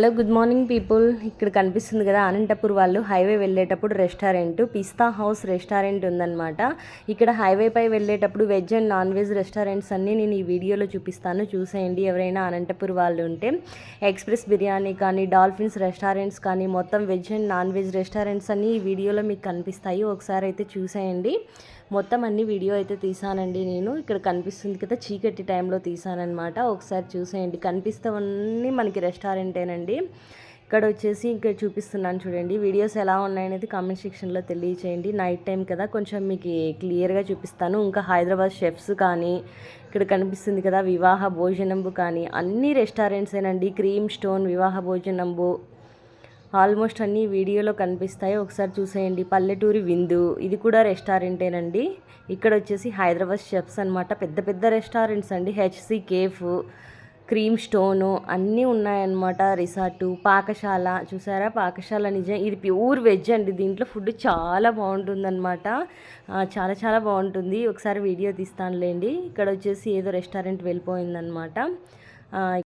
Hello good morning people. ఇక్కడ కనిపిస్తుంది కదా అనంతపూర్ వాళ్ళు. హైవే వెళ్ళేటప్పుడు రెస్టారెంట్ పిస్తా హౌస్ రెస్టారెంట్ ఉందన్నమాట. ఇక్కడ హైవేపై వెళ్ళేటప్పుడు veg and non veg restaurants అన్నీ నేను ఈ వీడియోలో చూపిస్తాను. చూసేయండి ఎవరైనా అనంతపూర్ వాళ్ళు ఉంటే. ఎక్స్ప్రెస్ బిర్యానీ కానీ డాల్ఫిన్స్ రెస్టారెంట్స్ కానీ మొత్తం veg and non veg restaurants అన్నీ ఈ వీడియోలో మీకు కనిపిస్తాయి. ఒకసారి అయితే చూసేయండి. మొత్తం అన్ని వీడియో అయితే తీసానండి నేను. ఇక్కడ కనిపిస్తుంది కదా చీకటి టైంలో తీసానమాట ఒకసారి చూసేయండి. కనిపిస్తావన్నీ మనకి రెస్టారెంటేనండి. ఇక్కడ వచ్చేసి ఇక్కడ చూపిస్తున్నాను చూడండి. వీడియోస్ ఎలా ఉన్నాయనేది కామెంట్ సెక్షన్లో తెలియచేయండి. నైట్ టైం కదా కొంచెం మీకు క్లియర్గా చూపిస్తాను. ఇంకా హైదరాబాద్ షెఫ్స్ కానీ ఇక్కడ కనిపిస్తుంది కదా వివాహ భోజనంబు కానీ అన్ని రెస్టారెంట్సేనండి క్రీమ్ స్టోన్ వివాహ భోజనంబు ఆల్మోస్ట్ అన్ని వీడియోలో కనిపిస్తాయి. ఒకసారి చూసేయండి. పల్లెటూరి విందు ఇది కూడా రెస్టారెంటేనండి. ఇక్కడ వచ్చేసి హైదరాబాద్ షెఫ్స్ అనమాట పెద్ద పెద్ద రెస్టారెంట్స్ అండి. హెచ్సి కేఫ్ క్రీమ్ స్టోను అన్నీ ఉన్నాయన్నమాట. రిసార్టు పాకశాల. చూసారా? పాకశాల నిజం. ఇది ప్యూర్ వెజ్ అండి. దీంట్లో ఫుడ్ చాలా బాగుంటుందన్నమాట. చాలా చాలా బాగుంటుంది. ఒకసారి వీడియో తీస్తానులేండి. ఇక్కడ వచ్చేసి ఏదో రెస్టారెంట్ వెళ్ళిపోయిందనమాట